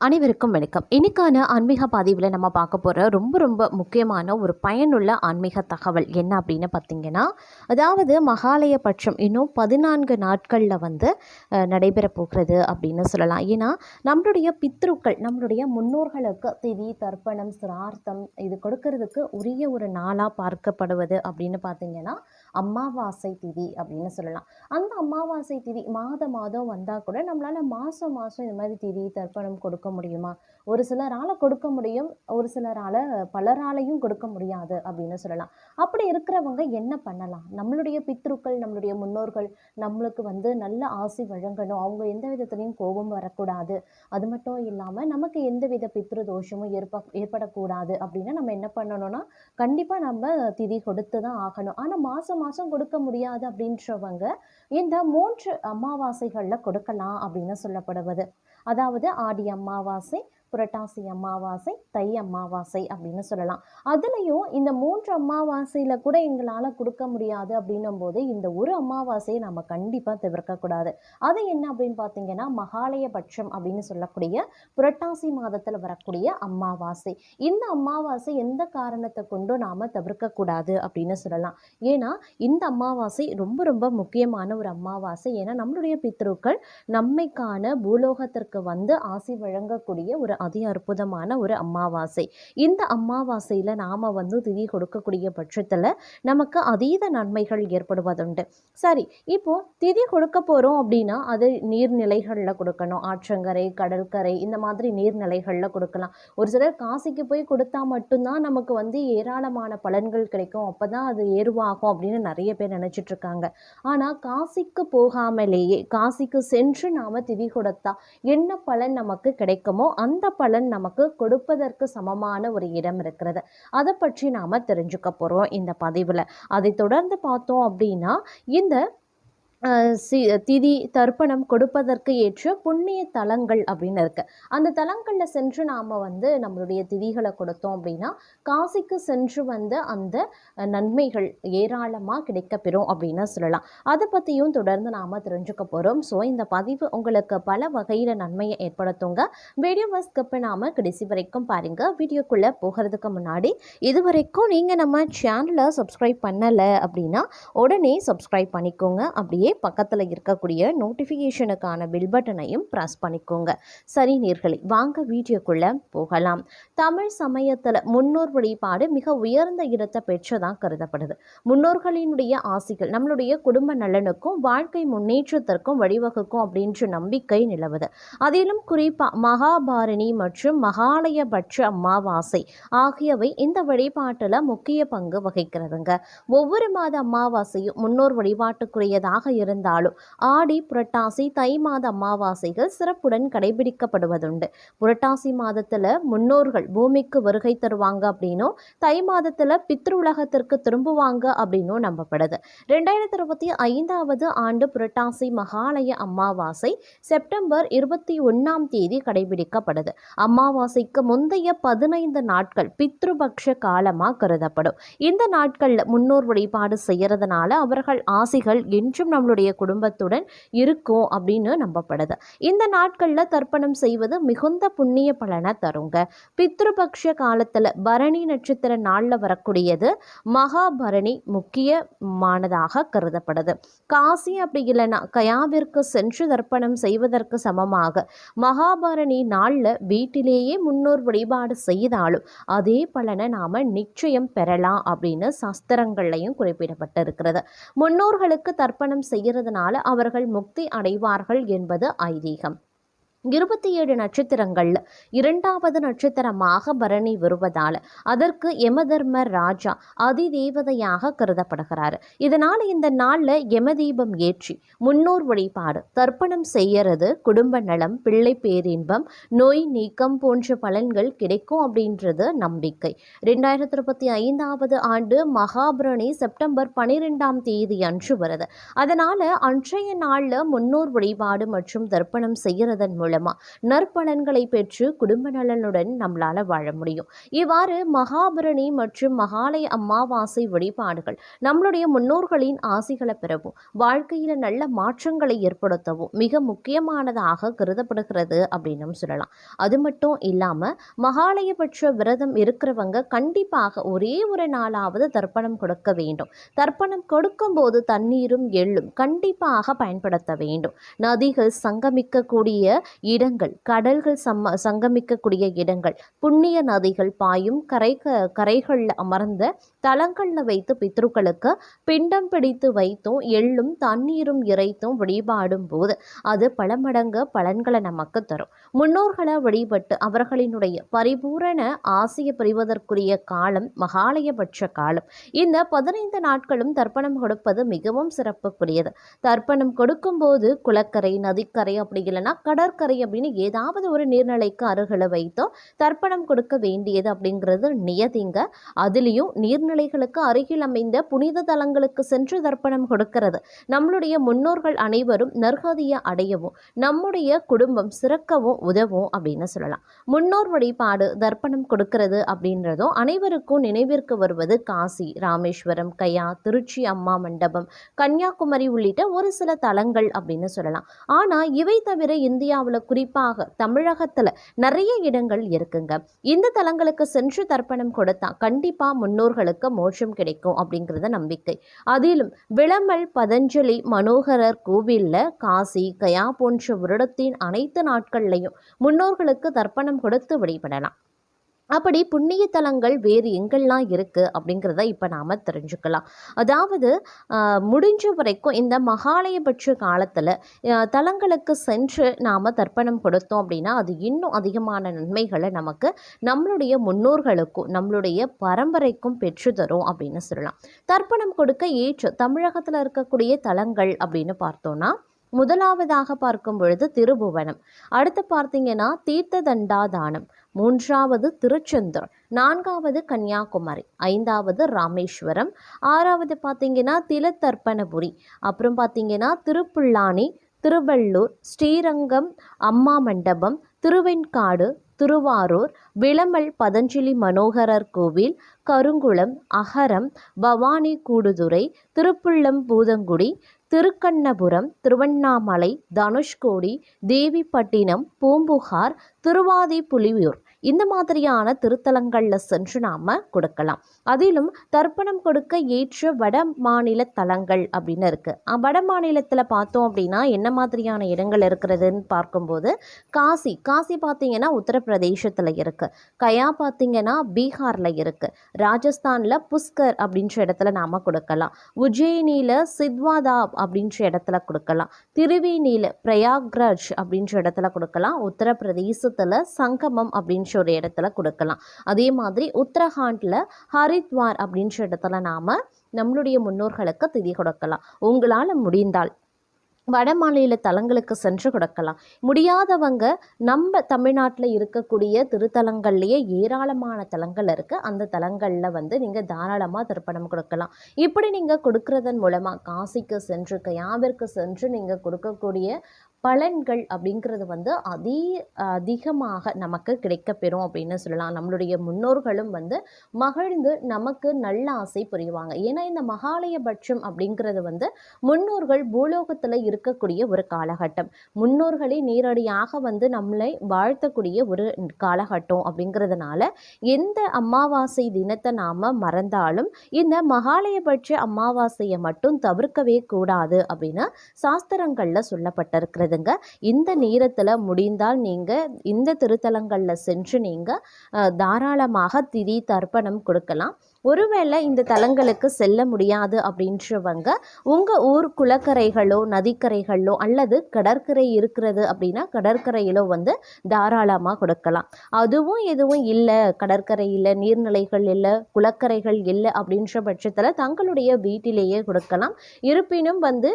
அனைவருக்கும் வணக்கம். இன்றைக்கான ஆன்மீக பதிவில் நம்ம பார்க்க போகிற ரொம்ப ரொம்ப முக்கியமான ஒரு பயனுள்ள ஆன்மீக தகவல் என்ன அப்படின்னு பார்த்தீங்கன்னா அதாவது மகாலய பட்சம் இன்னும் பதினான்கு நாட்களில் வந்து நடைபெற போகிறது அப்படின்னு சொல்லலாம். ஏன்னா நம்மளுடைய பித்ருக்கள் நம்மளுடைய முன்னோர்களுக்கு திதி தர்ப்பணம் சிரார்த்தம் இது கொடுக்கறதுக்கு உரிய ஒரு நாளாக பார்க்கப்படுவது அப்படின்னு பார்த்தீங்கன்னா அமாவாசை திதி அப்படின்னு சொல்லலாம். அந்த அமாவாசை திதி மாதம் மாதம் வந்தால் கூட நம்மளால் மாதம் மாதம் இந்த மாதிரி திதி தர்ப்பணம் கொடுக்க முடியுமா? ஒரு சிலரால் கொடுக்க முடியும் ஒரு சிலரால் பலராலையும் கொடுக்க முடியாது அப்படின்னு சொல்லலாம். அப்படி இருக்கிறவங்க என்ன பண்ணலாம்? நம்மளுடைய பித்ருக்கள் நம்மளுடைய முன்னோர்கள் நம்மளுக்கு வந்து நல்ல ஆசி வழங்கணும். அவங்க எந்த விதத்துலையும் கோபம் வரக்கூடாது. அது மட்டும் இல்லாமல் நமக்கு எந்த வித பித்ரு தோஷமும் ஏற்ப ஏற்படக்கூடாது அப்படின்னா நம்ம என்ன பண்ணணும்னா கண்டிப்பாக நம்ம திதி கொடுத்து தான் ஆகணும். ஆனால் மாதம் மாதம் கொடுக்க முடியாது அப்படின்றவங்க இந்த மூன்று அமாவாசைகளில் கொடுக்கலாம் அப்படின்னு சொல்லப்படுவது. அதாவது ஆடி அமாவாசை புரட்டாசி அமாவாசை தை அமாவாசை அப்படின்னு சொல்லலாம். அதுலேயும் இந்த மூன்று அமாவாசையில் கூட எங்களால் கொடுக்க முடியாது அப்படின்னும் போது இந்த ஒரு அமாவாசையை நம்ம கண்டிப்பாக தவிர்க்கக்கூடாது. அது என்ன அப்படின்னு பார்த்தீங்கன்னா மகாலய பட்சம் அப்படின்னு சொல்லக்கூடிய புரட்டாசி மாதத்தில் வரக்கூடிய அமாவாசை. இந்த அமாவாசை எந்த காரணத்தை கொண்டும் நாம் தவிர்க்கக்கூடாது அப்படின்னு சொல்லலாம். ஏன்னா இந்த அமாவாசை ரொம்ப ரொம்ப முக்கியமான ஒரு அமாவாசை. ஏன்னா நம்மளுடைய பித்ருக்கள் நம்மைக்கான பூலோகத்திற்கு வந்து ஆசி வழங்கக்கூடிய ஒரு அதி அற்புதமான ஒரு அமாவாசை இந்த அமாவாசையில் நாம் வந்து திதி கொடுக்கக்கூடிய பட்சத்தில் நமக்கு அதீத நன்மைகள் ஏற்படுவதுண்டு. சரி இப்போ திதி கொடுக்க போகிறோம் அப்படின்னா அது நீர்நிலைகளில் கொடுக்கணும். ஆற்றங்கரை கடற்கரை இந்த மாதிரி நீர்நிலைகளில் கொடுக்கலாம். ஒரு சிலர் காசிக்கு போய் கொடுத்தா மட்டும்தான் நமக்கு வந்து ஏராளமான பலன்கள் கிடைக்கும். அப்போ தான் அது ஏறுவாகும் அப்படின்னு நிறைய பேர் நினைச்சிட்டு இருக்காங்க. ஆனால் காசிக்கு போகாமலேயே காசிக்கு சென்று நாம் திதி கொடுத்தா என்ன பலன் நமக்கு கிடைக்குமோ அந்த பலன் நமக்கு கொடுப்பதற்கு சமமான ஒரு இடம் இருக்கிறது. அதை பற்றி நாம் தெரிஞ்சுக்க போகிறோம் இந்த பதிவில். அதை தொடர்ந்து பார்த்தோம் அப்படின்னா இந்த சி திதி தர்ப்பணம் கொடுப்பதற்கு ஏற்ற புண்ணிய தலங்கள் அப்படின்னு இருக்கு. அந்த தலங்களில் சென்று நாம் வந்து நம்மளுடைய திதிகளை கொடுத்தோம் அப்படின்னா காசிக்கு சென்று வந்து அந்த நன்மைகள் ஏராளமாக கிடைக்கப்பெறும் அப்படின்னு சொல்லலாம். அதை பற்றியும் தொடர்ந்து நாம் தெரிஞ்சுக்க போகிறோம் ஸோ இந்த பதிவு உங்களுக்கு பல வகையில் நன்மையை ஏற்படுத்துங்க. வீடியோவை ஸ்கிப் நாம் கடைசி வரைக்கும் பாருங்கள் வீடியோக்குள்ளே போகிறதுக்கு முன்னாடி இது வரைக்கும் நீங்கள் நம்ம சேனலை சப்ஸ்கிரைப் பண்ணலை அப்படின்னா உடனே சப்ஸ்கிரைப் பண்ணிக்கோங்க. அப்படியே அப்படியே பக்கத்தில் இருக்கக்கூடிய நோட்டிஃபிகேஷனுக்கான பில் பட்டனையும் ப்ரெஸ் பண்ணிக்கோங்க. சரி நேர்களை வாங்க வீடியோக்குள்ளே போகலாம். தமிழ் சமயத்தில் முன்னோர் வழிபாடு மிக உயர்ந்த இடத்தை பெற்றதாக கருதப்படுது. முன்னோர்களினுடைய ஆசைகள் நம்மளுடைய குடும்ப நலனுக்கும் வாழ்க்கை முன்னேற்றத்திற்கும் வழிவகுக்கும் அப்படின்ற நம்பிக்கை நிலவுது. அதிலும் குறிப்பாக மகாபாரணி மற்றும் மகாலயபட்ச அமாவாசை ஆகியவை இந்த வழிபாட்டில் முக்கிய பங்கு வகிக்கிறதுங்க. ஒவ்வொரு மாத அமாவாசையும் முன்னோர் வழிபாட்டுக்குரியதாக இருந்தாலும் ஆடி புரட்டாசி தை மாத அமாவாசைகள் சிறப்புடன் கடைபிடிக்கப்படுவதுண்டு. புரட்டாசி மாதத்தில் முன்னோர்கள் பூமிக்கு வருகை தருவாங்க அப்படின்னும் தை மாதத்தில் பித்ருலகத்திற்கு திரும்புவாங்க அப்படின்னும் நம்பப்படுது. ரெண்டாயிரத்தி இருபத்தி ஐந்தாவது ஆண்டு புரட்டாசி மகாலய அமாவாசை செப்டம்பர் இருபத்தி ஒன்றாம் தேதி கடைபிடிக்கப்படுது. அமாவாசைக்கு முந்தைய பதினைந்து நாட்கள் பித்ருபக்ஷ காலமாக கருதப்படும். இந்த நாட்களில் முன்னோர் வழிபாடு செய்கிறதுனால அவர்கள் ஆசைகள் என்றும் நம்மளுடைய அவங்களுடைய குடும்பத்துடன் இருக்கும் அப்படின்னு நம்பப்படுது. இந்த நாட்களில் தர்ப்பணம் செய்வது மிகுந்த புண்ணிய பலனை தருங்க. பித்ருபக்ஷ காலத்தில் பரணி நட்சத்திர நாளில் வரக்கூடியது மகாபரணி முக்கியமானதாக கருதப்படுது. காசி அப்படி இல்லைன்னா கயாவிற்கு சென்று தர்ப்பணம் செய்வதற்கு சமமாக மகாபரணி நாளில் வீட்டிலேயே முன்னோர் வழிபாடு செய்தாலும் அதே பலனை நாம் நிச்சயம் பெறலாம் அப்படின்னு சாஸ்திரங்கள்லையும் குறிப்பிடப்பட்டிருக்கிறது. முன்னோர்களுக்கு தர்ப்பணம் செய் செய்கிறதுனால அவர்கள் முக்தி அடைவார்கள் என்பது ஐதீகம். இருபத்தி ஏழு நட்சத்திரங்கள் இரண்டாவது நட்சத்திரமாக பரணி வருவதால் அதற்கு யமதர்ம ராஜா அதிதேவதையாக கருதப்படுகிறார். இதனால் இந்த நாளில் யமதீபம் ஏற்றி முன்னோர் வழிபாடு தர்ப்பணம் செய்யறது குடும்ப நலம் பிள்ளை பேரின்பம் நோய் நீக்கம் போன்ற பலன்கள் கிடைக்கும் அப்படின்றது நம்பிக்கை. ரெண்டாயிரத்தி இருபத்தி ஐந்தாவது ஆண்டு மகாபரணி செப்டம்பர் பனிரெண்டாம் தேதி அன்று வருது. அதனால் அன்றைய நாளில் முன்னோர் வழிபாடு மற்றும் தர்ப்பணம் செய்யறதன் மூலம் மூலமா நற்பலன்களை பெற்று குடும்ப நலனுடன் நம்மளால வாழ முடியும். இவ்வாறு மகாபரணி மற்றும் மகாலய அமாவாசை வழிபாடுகள் நம்மளுடைய முன்னோர்களின் ஆசைகளை பெறவும் வாழ்க்கையில நல்ல மாற்றங்களை ஏற்படுத்தவும் மிக முக்கியமானதாக கருதப்படுகிறது அப்படின்னு சொல்லலாம். அது மட்டும் இல்லாம மகாலயபட்ச விரதம் இருக்கிறவங்க கண்டிப்பாக ஒரே ஒரு நாளாவது தர்ப்பணம் கொடுக்க வேண்டும். தர்ப்பணம் கொடுக்கும்போது தண்ணீரும் எள்ளும் கண்டிப்பாக பயன்படுத்த வேண்டும். நதிகள் சங்கமிக்கக்கூடிய இடங்கள் கடல்கள் சம்ம சங்கமிக்கக்கூடிய இடங்கள் புண்ணிய நதிகள் பாயும் கரை கரைகளில் அமர்ந்த தலங்களில் வைத்து பித்ருக்களுக்கு பிண்டம் பிடித்து வைத்தும் எள்ளும் தண்ணீரும் இறைத்தும் வழிபாடும் போது அது பல மடங்கு பலன்களை நமக்கு தரும். முன்னோர்களை வழிபட்டு அவர்களினுடைய பரிபூரண ஆசையை பெறுவதற்குரிய காலம் மகாலயபட்ச காலம். இந்த பதினைந்து நாட்களும் தர்ப்பணம் கொடுப்பது மிகவும் சிறப்புக்குரியது. தர்ப்பணம் கொடுக்கும்போது குளக்கரை நதிக்கரை அப்படி இல்லைன்னா கடற்கரை அப்படின்னு ஏதாவது ஒரு நீர்நிலைக்கு அருகில் வைத்தோ தர்ப்பணம் கொடுக்க வேண்டியது அப்படிங்கிறது நியதிங்க. அதுலேயும் நீர்நிலைகளுக்கு அருகில் அமைந்த புனித தலங்களுக்கு சென்று தர்ப்பணம் கொடுக்கிறது. நம்மளுடைய முன்னோர்கள் அனைவரும் நற்கதியை அடையவும் நம்முடைய குடும்பம் சிறக்கவும் உதவும் அப்படின்னு சொல்லலாம். முன்னோர் வழிபாடு தர்ப்பணம் கொடுக்கிறது அப்படின்றதும் அனைவருக்கும் நினைவிற்கு வருவது காசி ராமேஸ்வரம் கயா திருச்சி அம்மா மண்டபம் கன்னியாகுமரி உள்ளிட்ட ஒரு சில தலங்கள் அப்படின்னு சொல்லலாம். ஆனால் இவை தவிர இந்தியாவில் குறிப்பாக தமிழகத்தில் நிறைய இடங்கள் இருக்குங்க. இந்த தலங்களுக்கு சென்று தர்ப்பணம் கொடுத்தா கண்டிப்பாக முன்னோர்களுக்கு மோட்சம் கிடைக்கும் அப்படிங்கிறத நம்பிக்கை. அதிலும் விளமல் பதஞ்சலி மனோகரர் கோவிலில் காசி கயா போன்ற வருடத்தின் அனைத்து நாட்கள்லையும் முன்னோர்களுக்கு தர்ப்பணம் கொடுத்து வழிபடலாம். அப்படி புண்ணிய தலங்கள் வேறு எங்கெல்லாம் இருக்குது அப்படிங்கிறத இப்போ நாம் தெரிஞ்சுக்கலாம். அதாவது முடிஞ்ச வரைக்கும் இந்த மகாலயபட்ச காலத்தில் தலங்களுக்கு சென்று நாம் தர்ப்பணம் கொடுத்தோம் அப்படின்னா அது இன்னும் அதிகமான நன்மைகளை நமக்கு நம்மளுடைய முன்னோர்களுக்கும் நம்மளுடைய பரம்பரைக்கும் பெற்று தரும் அப்படின்னு சொல்லலாம். தர்ப்பணம் கொடுக்க ஏற்ற தமிழகத்தில் இருக்கக்கூடிய தலங்கள் அப்படின்னு பார்த்தோன்னா முதலாவதாக பார்க்கும் பொழுது திருபுவனம். அடுத்து பார்த்தீங்கன்னா தீர்த்த தண்டாதானம் மூன்றாவது திருச்செந்தூர். நான்காவது கன்னியாகுமரி. ஐந்தாவது ராமேஸ்வரம். ஆறாவது பார்த்தீங்கன்னா திலத்தர்ப்பணபுரி அப்புறம் பார்த்தீங்கன்னா திருப்புல்லானி திருவள்ளூர் ஸ்ரீரங்கம் அம்மா மண்டபம் திருவெண்காடு திருவாரூர் விளமல் பதஞ்சலி மனோகரர் கோவில் கருங்குளம் அகரம் பவானி கூடுதுறை திருப்புள்ளம் பூதங்குடி திருக்கண்ணபுரம் திருவண்ணாமலை தனுஷ்கோடி தேவிப்பட்டினம் பூம்புகார் திருவாதி புலியூர் இந்த மாதிரியான திருத்தலங்களில் சென்று நாம் கொடுக்கலாம். அதிலும் தர்ப்பணம் கொடுக்க ஏற்ற வட மாநில தலங்கள் அப்படின்னு இருக்குது வட மாநிலத்தில் பார்த்தோம் அப்படின்னா என்ன மாதிரியான இடங்கள் இருக்கிறதுன்னு பார்க்கும்போது காசி. காசி பார்த்தீங்கன்னா உத்தரப்பிரதேசத்தில் இருக்குது கயா பார்த்தீங்கன்னா பீகாரில் இருக்குது ராஜஸ்தானில் புஷ்கர் அப்படின்ற இடத்துல நாம் கொடுக்கலாம். உஜ்ஜயினியில் சித்வாதாப் அப்படின்ற இடத்துல கொடுக்கலாம். திருவேணியில் பிரயாக்ராஜ் அப்படின்ற இடத்துல கொடுக்கலாம். உத்தரப்பிரதேசத்தில் சங்கமம் அப்படின்ற ஒரு இடத்துல கொடுக்கலாம். அதே மாதிரி உத்தரகாண்டில் ஹரித்வார் அப்படின்ற இடத்துல நாம் நம்மளுடைய முன்னோர்களுக்கு திதி கொடுக்கலாம். உங்களால் முடிந்தால் வட மாநில தலங்களுக்கு சென்று கொடுக்கலாம். முடியாதவங்க நம்ம தமிழ்நாட்டில் இருக்கக்கூடிய திருத்தலங்கள்லேயே ஏராளமான தலங்கள் இருக்குது அந்த தலங்களில் வந்து நீங்கள் தாராளமாக தர்ப்பணம் கொடுக்கலாம். இப்படி நீங்கள் கொடுக்கறதன் மூலமாக காசிக்கு சென்று கயாவிற்கு சென்று நீங்கள் கொடுக்கக்கூடிய பலன்கள் அப்படிங்கிறது வந்து அதி அதிகமாக நமக்கு கிடைக்கப்பெறும் அப்படின்னு சொல்லலாம். நம்மளுடைய முன்னோர்களும் வந்து மகிழ்ந்து நமக்கு நல்ல ஆசை புரிவாங்க. ஏன்னா இந்த மகாலயபட்சம் அப்படிங்கிறது வந்து முன்னோர்கள் பூலோகத்தில் இருக்கக்கூடிய ஒரு காலகட்டம். முன்னோர்களே நேரடியாக வந்து நம்மளை வாழ்த்தக்கூடிய ஒரு காலகட்டம் அப்படிங்கிறதுனால எந்த அமாவாசை தினத்தை நாம் மறந்தாலும் இந்த மகாலயபட்ச அமாவாசையை மட்டும் தவிர்க்கவே கூடாது அப்படின்னு சாஸ்திரங்களில் சொல்லப்பட்டிருக்கிறதுங்க இந்த நேரத்தில் முடிந்தால் நீங்கள் இந்த திருத்தலங்களில் சென்று நீங்கள் தாராளமாக திதி தர்ப்பணம் கொடுக்கலாம். ஒருவேளை இந்த தலங்களுக்கு செல்ல முடியாது அப்படின்றவங்க உங்கள் ஊர் குளக்கரைகளோ நதிக்கரைகளோ அல்லது கடற்கரை இருக்கிறது அப்படின்னா கடற்கரையிலோ வந்து தாராளமாக கொடுக்கலாம். அதுவும் எதுவும் இல்லை கடற்கரை இல்லை நீர்நிலைகள் இல்லை குளக்கரைகள் இல்லை அப்படின்ற பட்சத்தில் தங்களுடைய வீட்டிலேயே கொடுக்கலாம். இருப்பினும் வந்து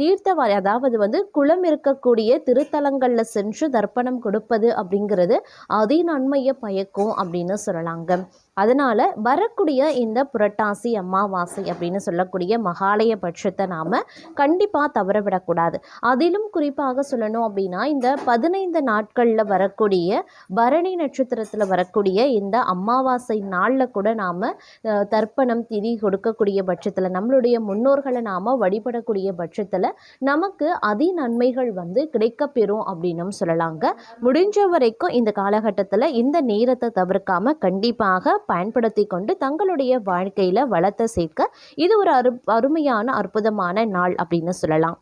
தீர்த்தவா தீர்த்தவாரி அதாவது வந்து குளம் இருக்கக்கூடிய திருத்தலங்களில் சென்று தர்ப்பணம் கொடுப்பது அப்படிங்கிறது அதே நன்மையை பயக்கும் அப்படின்னு சொல்லலாங்க. அதனால் வரக்கூடிய இந்த புரட்டாசி அமாவாசை அப்படின்னு சொல்லக்கூடிய மகாலய பட்சத்தை நாம் கண்டிப்பாக தவற விடக்கூடாது அதிலும் குறிப்பாக சொல்லணும் அப்படின்னா இந்த பதினைந்து நாட்களில் வரக்கூடிய பரணி நட்சத்திரத்தில் வரக்கூடிய இந்த அமாவாசை நாளில் கூட நாம் தர்ப்பணம் திதி கொடுக்கக்கூடிய பட்சத்தில் நம்மளுடைய முன்னோர்களை நாம் வழிபடக்கூடிய பட்சத்தில் நமக்கு அதி நன்மைகள் வந்து கிடைக்கப்பெறும் அப்படின்னும் சொல்லலாங்க. முடிஞ்ச வரைக்கும் இந்த காலகட்டத்தில் இந்த நேரத்தை தவிர்க்காமல் கண்டிப்பாக பயன்படுத்தி கொண்டு தங்களுடைய வாழ்க்கையில் வளத்தை சேர்க்க இது ஒரு அரு அருமையான அற்புதமான நாள் அப்படின்னு சொல்லலாம்.